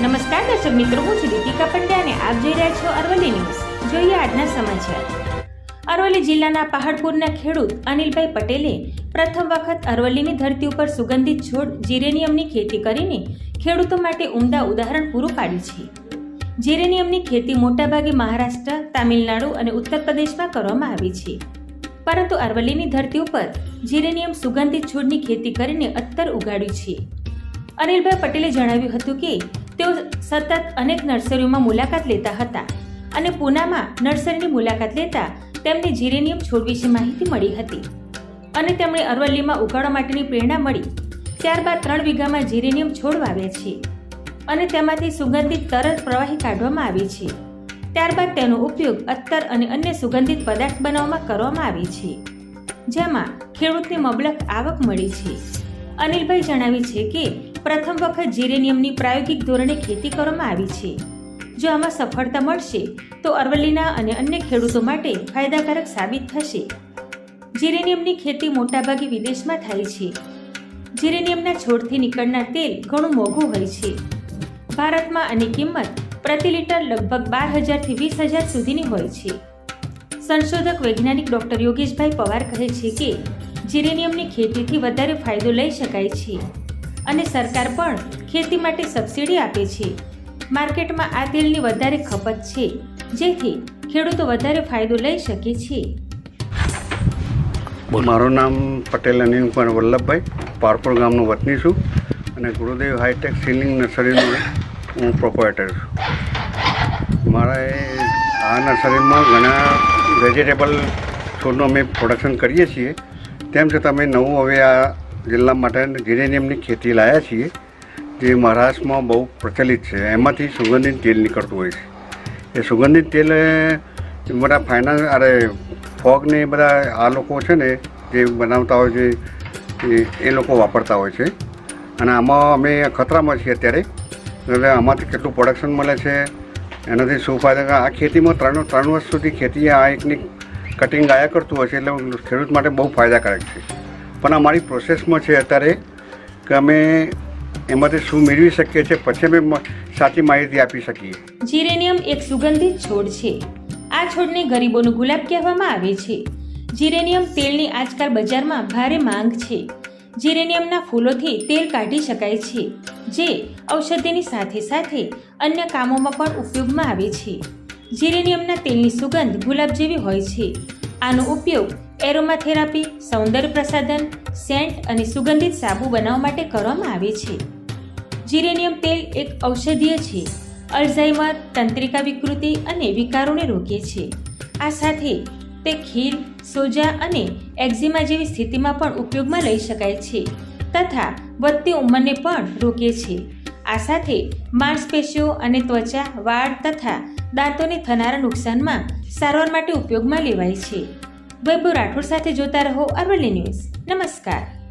નમસ્કાર દર્શક મિત્રો, હું છું દીપિકા પંડ્યા અને આપ જોઈ રહ્યા છો અરવલ્લી ન્યૂઝ. જોઈએ આજના સમાચાર. અરવલ્લી જિલ્લાના પહાડપુરના ખેડૂત અનિલભાઈ પટેલે પ્રથમ વખત અરવલ્લીની ધરતી ઉપર સુગંધિત છોડ જીરેનિયમની ખેતી કરીને ખેડૂતો માટે ઉમદા ઉદાહરણ પૂરું પાડ્યું છે. જીરેનિયમની ખેતી મોટાભાગે મહારાષ્ટ્ર, તામિલનાડુ અને ઉત્તર પ્રદેશમાં કરવામાં આવી છે. પરંતુ અરવલ્લીની ધરતી ઉપર જીરેનિયમ સુગંધિત છોડની ખેતી કરીને અત્તર ઉગાડ્યું છે. અનિલભાઈ પટેલે જણાવ્યું હતું કે તેઓ સતત અનેક નર્સરીઓમાં મુલાકાત લેતા હતા અને પૂનામાં નર્સરીની મુલાકાત લેતા તેમને જીરેનિયમ છોડ વિશે માહિતી મળી હતી. અને તેમણે અરવલ્લીમાં ઉગાડવા માટેની પ્રેરણા મળી. ત્યારબાદ ત્રણ વીઘામાં જીરેનિયમ છોડ વાવ્યા છે અને તેમાંથી સુગંધિત તરલ પ્રવાહી કાઢવામાં આવી છે. ત્યારબાદ તેનો ઉપયોગ અત્તર અને અન્ય સુગંધિત પદાર્થ બનાવવામાં કરવામાં આવે છે. જેમાં ખેડૂતને મબલક આવક મળી છે. અનિલભાઈ જણાવે છે કે પ્રથમ વખત જીરેનિયમની પ્રાયોગિક ધોરણે ખેતી કરવામાં આવી છે. જો આમાં સફળતા મળશે, તો અરવલ્લીના અને અન્ય ખેડૂતો માટે ફાયદાકારક સાબિત થશે. જીરેનિયમની ખેતી મોટાભાગે વિદેશમાં થાય છે. જીરેનિયમના છોડથી નીકળનાર તેલ ઘણું મોંઘું હોય છે. ભારતમાં આની કિંમત પ્રતિ લીટર લગભગ બાર હજારથી વીસ હજાર સુધીની હોય છે. સંશોધક વૈજ્ઞાનિક ડોક્ટર યોગેશભાઈ પવાર કહે છે કે જીરેનિયમની ખેતીથી વધારે ફાયદો લઈ શકાય છે. અને સરકાર પણ ખેતી માટે સબસિડી આપે છે. માર્કેટમાં આ તેલની વધારે ખપત છે જેથી ખેડૂતો વધારે ફાયદો લઈ શકે છે. મારું નામ પટેલ અનિલકુમાર વલ્લભભાઈ પારપુર ગામનો વતની છું અને ગુરુદેવ હાઈટેક સીલિંગ નર્સરીનો હું પ્રોપરેટર છું. મારા આ નર્સરીમાં ઘણા વેજીટેબલ છોડનું અમે પ્રોડક્શન કરીએ છીએ. તેમ છતાં અમે નવું હવે આ જિલ્લા માટે જીરેનિયમની ખેતી લાવ્યા છીએ, જે મહારાષ્ટ્રમાં બહુ પ્રચલિત છે. એમાંથી સુગંધિત તેલ નીકળતું હોય છે. એ સુગંધિત તેલ બધા ફાઇનાન્સ અરે ફોગને બધા આ લોકો છે ને, જે બનાવતા હોય છે, એ- એ લોકો વાપરતા હોય છે. અને આમાં અમે ખતરામાં છીએ અત્યારે. એટલે આમાંથી કેટલું પ્રોડક્શન મળે છે, એનાથી શું ફાયદા? આ ખેતીમાં ત્રણ ત્રણ વર્ષ સુધી ખેતી આ એકની કટિંગ આયા કરતું હોય છે, એટલે ખેડૂત માટે બહુ ફાયદાકારક છે. પણ અમારી પ્રોસેસમાં છે અત્યારે કે અમે એમાંથી શું મેળવી શકીએ છીએ પછી અમે સાચી માહિતી આપી શકીએ. જીરેનિયમ એક સુગંધિત છોડ છે. આ છોડને ગરીબોનું ગુલાબ કહેવામાં આવે છે. જીરેનિયમ તેલની આજકાલ બજારમાં ભારે માંગ છે. જીરેનિયમના ફૂલોથી તેલ કાઢી શકાય છે, જે ઔષધિની સાથે સાથે અન્ય કામોમાં પણ ઉપયોગમાં આવે છે. જીરેનિયમના તેલની સુગંધ ગુલાબ જેવી હોય છે. આનો ઉપયોગ એરોમાથેરાપી સૌંદર્ય પ્રસાધન સેન્ટ અને સુગંધિત સાબુ બનાવવા માટે કરવામાં આવે છે. જીરેનિયમ તેલ એક ઔષધીય છે. અલ્ઝાઇમર, તંત્રિકા વિકૃતિ અને વિકારોને રોકે છે. આ સાથે તે ખીલ સોજા અને એક્ઝિમા જેવી સ્થિતિમાં પણ ઉપયોગમાં લઈ શકાય છે તથા વધતી ઉંમરને પણ રોકે છે. આ સાથે માંસપેશીઓ અને ત્વચા, વાળ તથા દાંતોને થનારા નુકસાનમાં સારવાર માટે ઉપયોગમાં લેવાય છે. વૈભવ રાઠોડ સાથે જોતા રહો અરવલ્લી ન્યૂઝ. નમસ્કાર.